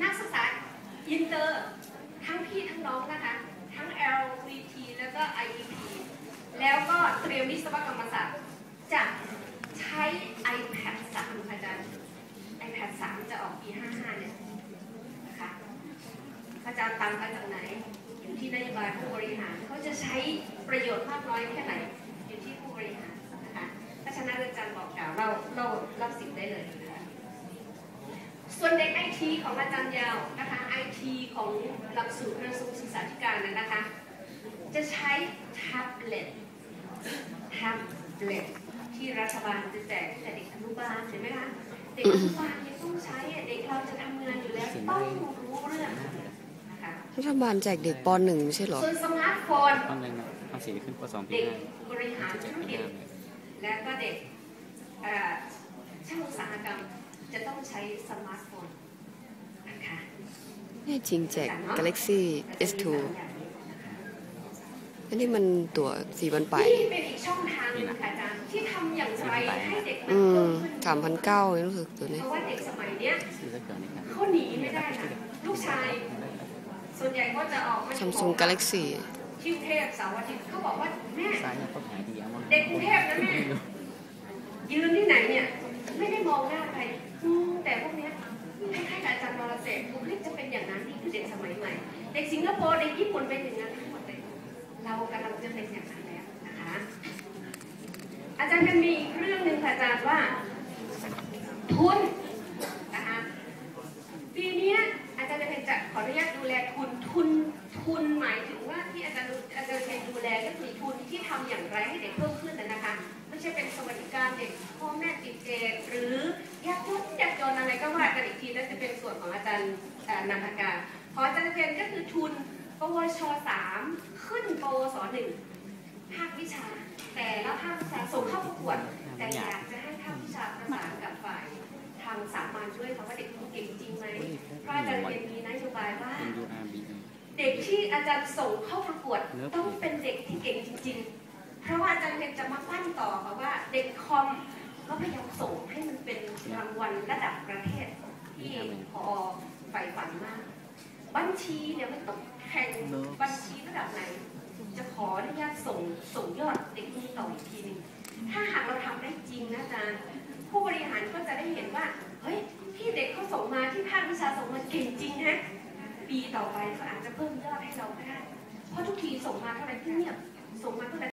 นักศึกษาอินเตอร์ทั้งพี่ทั้งน้องนะคะ ทั้ง LVT แล้วก็ IEP แล้วก็เตรียมวิศวกรรมศาสตร์จะใช้ iPad 3ค่ะอาจารย์ iPad 3 จะออกปี 55 เนี่ยนะคะอาจารย์ตามมาจากไหน อยู่ที่นโยบายผู้บริหารเขาจะใช้ประโยชน์มากน้อยแค่ไหน อยู่ที่ผู้บริหาร ทีของอาจารย์ยาวนะคะไอทีของหลักสูตรกระทรวงศึกษาธิการนะนะคะ จะใช้แท็บเล็ตแท็บเล็ตที่รัฐบาลจะแจกให้กับเด็กอนุบาลเห็นไหมคะเด็กอนุบาลยังต้องใช้อะเด็กเราจะทำงานอยู่แล้วต้องรู้เรื่องนะคะรัฐบาลแจกเด็กปหนึ่งไม่ใช่เหรอส่วนสมาร์ทโฟนต้องเลยนะภาษีขึ้นปสองปีเด็กห้าบริหารแจธุกรปีกิจห้าเลยและก็เด็กเอ่อช่างอุตสาหกรรมจะต้องใช้สมาร์ทโฟนนะคะแน่จริงแจก Galaxy S2 อันนี้มันตั๋วสี่วันไปนี่เป็นอีกช่องทางหนึงค่ะอาจารย์ที่ทำอย่างไรให้เด็กมันอืมเพิ่มขึ้นสามพันเก้ารู้สึกตัวนี้ เพราะว่าเด็กสมัยเนี้ยซื้อสักเกินนี่ครับเขาหนีไม่ได้นะลูกชาย ส่วนใหญ่ก็จะออกมาซัมซุง Galaxy ที่กรุงเทพเสาร์อาทิตย์เขาบอกว่าแม่ ซ้ายเนี่ยเขาขายดีเอามาเด็กกรุงเทพ โปร์เด็กญี่ปุ่นเป็นอย่างนั้นทั้งหมดเลยเรากำลังจะเป็นอย่างนั้นแล้วนะคะ อาจารย์ยังมีอีกเรื่องหนึ่งค่ะอาจารย์ว่า ทุนนะคะปีนี้อาจารย์จะเป็นจะขออนุญาตดูแลทุนทุนทุนหมายถึงว่าที่อาจารย์อาจารย์เป็นดูแลก็คือทุนที่ทำอย่างไรให้เด็กเพิ่มขึ้นนะคะไม่ใช่เป็นสวัสดิการเด็กพ่อแม่ติดเกหรือยากจนยากจนอะไรก็ว่ากันอีกทีนั่นจะเป็นส่วนของอาจารย์นันทการ ของอาจารย์เพนก็คือทุนปวชสามขึ้นปวสหนึ่งภาควิชา แต่ละภาควิชาส่งเข้าประกวด แต่อยากจะให้ภาควิชาประสานกับฝ่ายทางสามัญด้วยค่ะว่าเด็กเก่งจริงไหมเพราะอาจารย์เพนมีนโยบายว่าเด็กที่อาจารย์ส่งเข้าประกวดต้องเป็นเด็กที่เก่งจริง ๆ เพราะว่าอาจารย์เพนจะมาปั้นต่อค่ะว่าเด็กคอมก็พยายามส่งให้มันเป็นรางวัลระดับประเทศที่พอใฝ่ฝันมาก บัญชีเนี่ยมันต้องแข่งบัญชีระดับไหน จะขออนุญาตส่งส่งยอดเด็กนี้ต่ออีกทีหนึงถ้าหากเราทำได้จริงนะอาจารย์ผู้บริหารก็จะได้เห็นว่าเฮ้ยที่เด็กเขาส่งมาที่ภาควิชาส่งมาเก่งจริงฮะปีต่อไปเขาอาจจะเพิ่มยอดให้เราก็ได้เพราะทุกทีส่งมาเท่าไหร่ที่เงียบส่งมาเท่าไหร่